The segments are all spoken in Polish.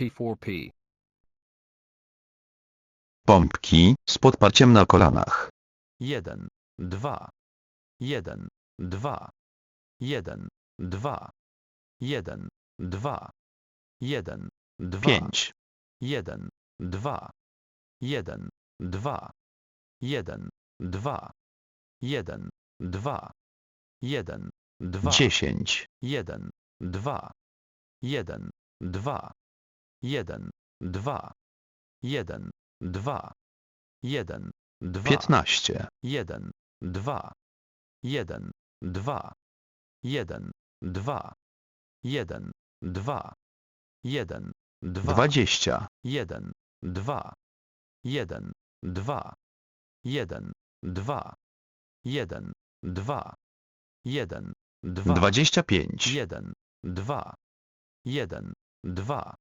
P4P. Pompki z podparciem na kolanach. jeden, dwa, jeden, dwa, jeden, dwa, jeden, dwa, jeden, dwa, 5. jeden, dwa, jeden, dwa, jeden, dwa, jeden, dwa, jeden, dwa, 10. jeden, dwa, jeden, dwa, jeden, dwa, jeden, dwa, jeden, dwa, 15. jeden, dwa, jeden, dwa, jeden, dwa, jeden, dwa, jeden, dwa, 20. jeden, dwa, jeden, dwa, jeden, dwa, jeden, dwa, jeden, dwa, 25. jeden, dwa, jeden, dwa,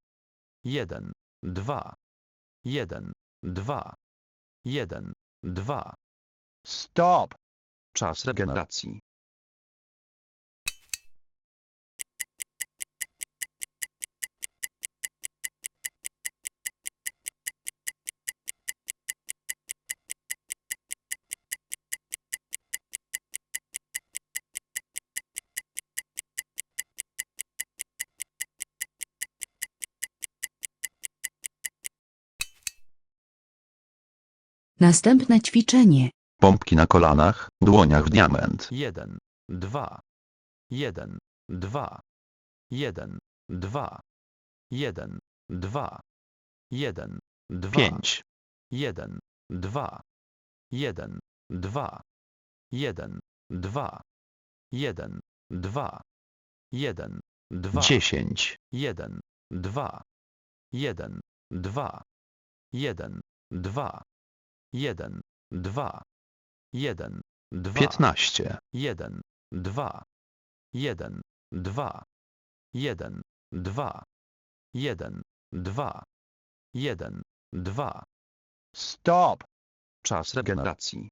jeden, dwa, jeden, dwa, jeden, dwa. Stop. Czas regeneracji. Następne ćwiczenie. Pompki na kolanach, dłoniach w diament. jeden, dwa, jeden, dwa, jeden, dwa, jeden, dwa, jeden, dwa, 5. jeden, dwa, jeden, dwa, jeden, dwa, jeden, dwa, jeden, dwa, 10. jeden, dwa, jeden, dwa, jeden, dwa, jeden, dwa, jeden, dwa, 15. jeden, dwa, jeden, dwa, jeden, dwa, jeden, dwa, jeden, dwa. Stop. Czas regeneracji.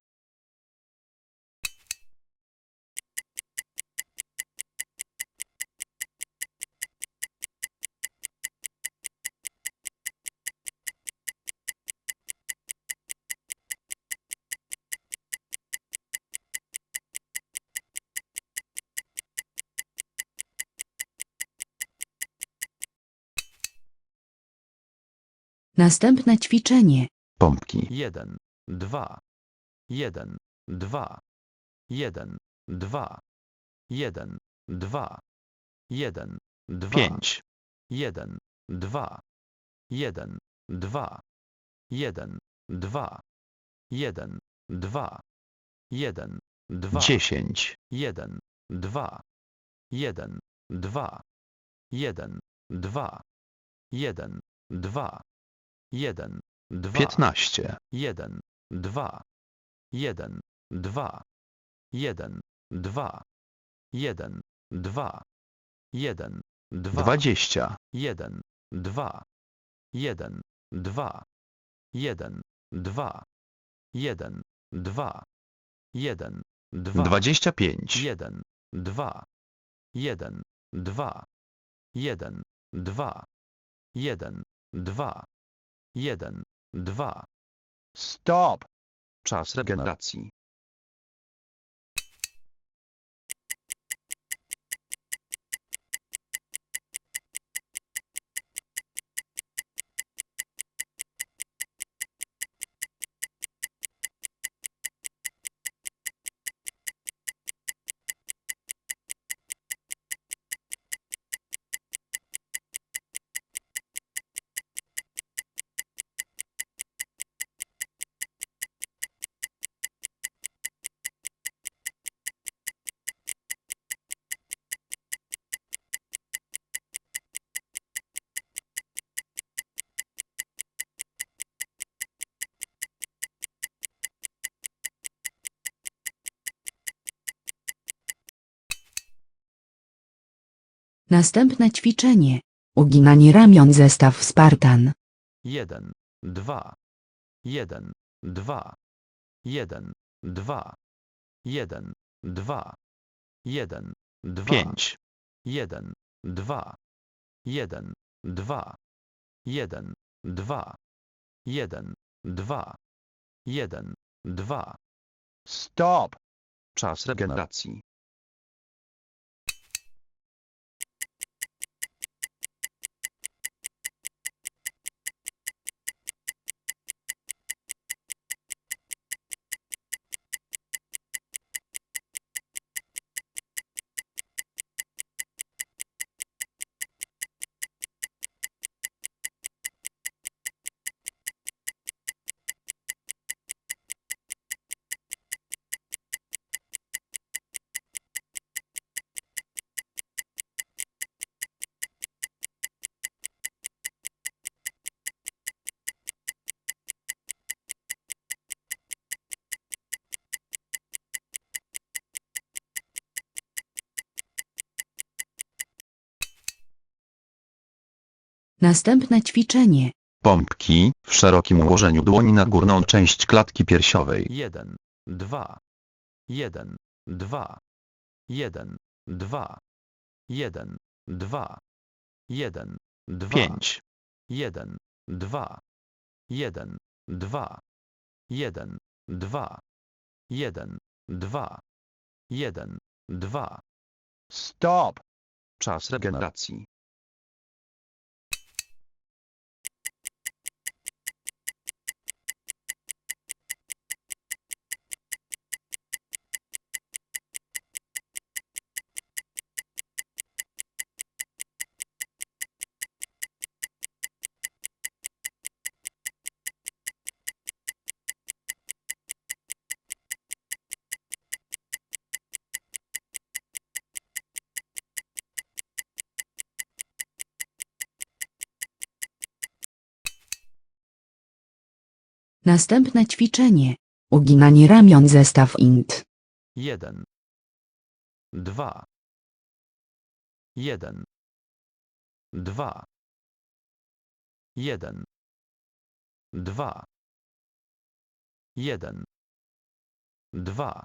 Następne ćwiczenie. Pompki. jeden, dwa, jeden, dwa, jeden, dwa, jeden, dwa, jeden, dwa, 5. jeden, dwa, jeden, dwa, jeden, dwa, jeden, dwa, jeden, dwa, 10. jeden, dwa, jeden, dwa, jeden, dwa, jeden, dwa, jeden, dwa, 15. jeden, dwa, jeden, dwa, jeden, dwa, jeden, dwa, jeden, dwa, 20. jeden, dwa, jeden, dwa, jeden, dwa, jeden, dwa, jeden, dwa, 25. jeden, dwa, jeden, dwa, jeden, dwa, jeden, dwa, jeden, dwa. Stop. Czas regeneracji. Następne ćwiczenie. Uginanie ramion zestaw Spartan. jeden, dwa, jeden, dwa, jeden, dwa, jeden, dwa, jeden, dwa, 5. jeden, dwa, jeden, dwa, jeden, dwa, jeden, dwa, jeden, dwa. Stop. Czas regeneracji. Następne ćwiczenie. Pompki w szerokim ułożeniu dłoni na górną część klatki piersiowej. jeden, dwa, jeden, dwa, jeden, dwa, jeden, dwa, jeden, dwa, Pięć. jeden, dwa, jeden, dwa, jeden, dwa, jeden, dwa, jeden, dwa. Stop. Czas regeneracji. Następne ćwiczenie. Uginanie ramion zestaw int. jeden, dwa, jeden, dwa, jeden, dwa, jeden, dwa,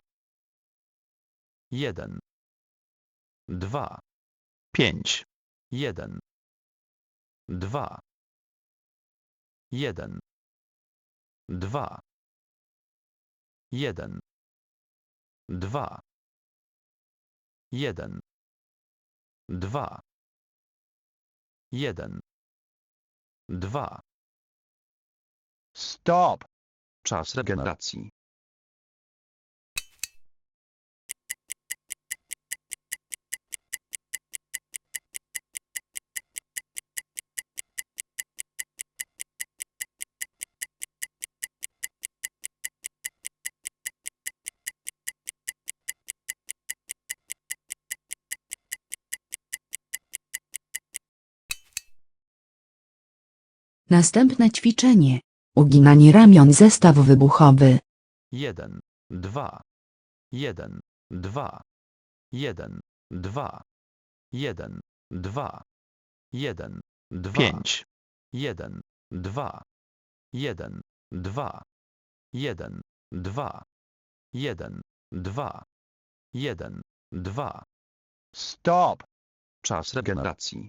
jeden, dwa, Pięć. jeden, dwa, jeden, dwa, jeden, dwa, jeden, dwa, jeden, dwa. Stop. Czas regeneracji. Następne ćwiczenie. Uginanie ramion zestaw wybuchowy. jeden, dwa, jeden, dwa, jeden, dwa, jeden, dwa, jeden, dwa, Pięć. jeden, dwa, jeden, dwa, jeden, dwa, jeden, dwa, jeden, dwa. Stop. Czas regeneracji.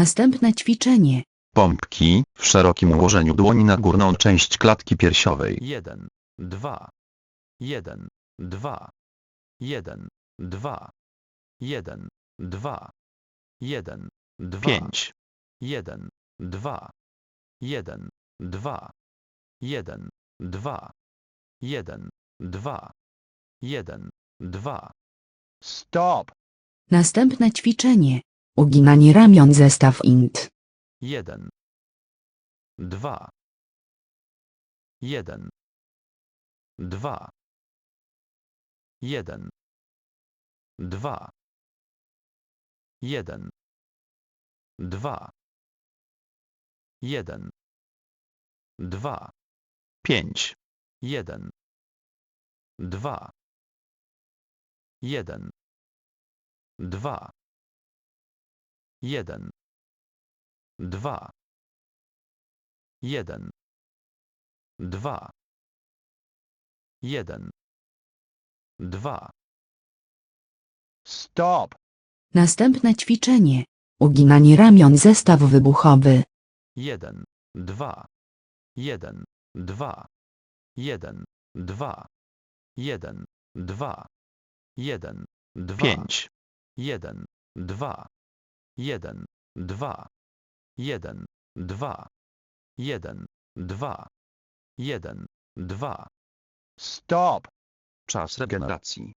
Następne ćwiczenie. Pompki w szerokim ułożeniu dłoni na górną część klatki piersiowej. jeden, dwa, jeden, dwa, jeden, dwa, jeden, dwa, jeden, dwa, pięć, jeden, dwa, jeden, dwa, jeden, dwa, jeden, dwa, jeden, dwa. stop, Następne ćwiczenie. Uginanie ramion zestaw int. jeden, dwa, jeden, dwa, jeden, dwa, jeden, dwa, jeden, dwa, pięć, jeden, dwa, jeden, dwa, jeden, dwa, jeden, dwa, jeden, dwa. stop, Następne ćwiczenie. Uginanie ramion zestaw wybuchowy. jeden, dwa, jeden, dwa, jeden, dwa, jeden, dwa, jeden, dwa, pięć, jeden, dwa, jeden, dwa, jeden, dwa, jeden, dwa, jeden, dwa. stop, czas regeneracji,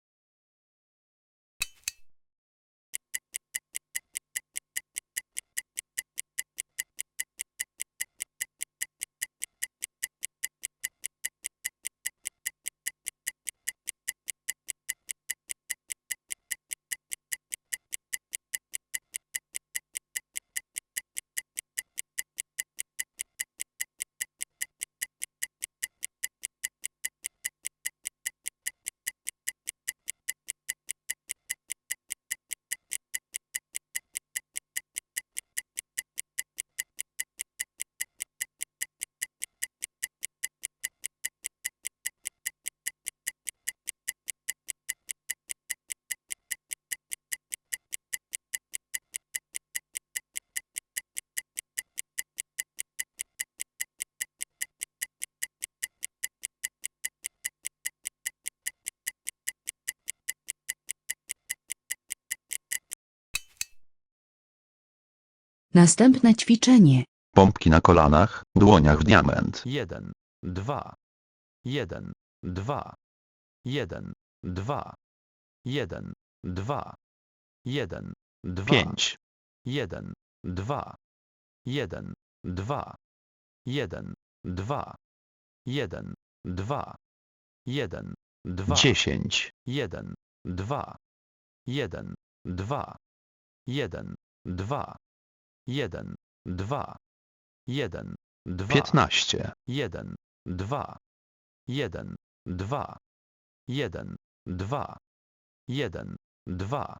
Następne ćwiczenie. pompki na kolanach, dłoniach w diament, jeden, dwa, jeden, dwa, jeden, dwa, jeden, dwa, jeden, dwa, pięć, jeden, dwa, jeden, dwa, jeden, dwa, jeden, dwa, jeden, dwa, dziesięć, jeden, dwa, jeden, dwa, jeden, dwa, jeden, dwa, jeden, dwa, piętnaście, jeden, dwa, jeden, dwa, jeden, dwa, jeden, dwa,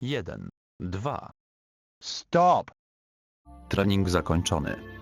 jeden, dwa. stop, trening zakończony.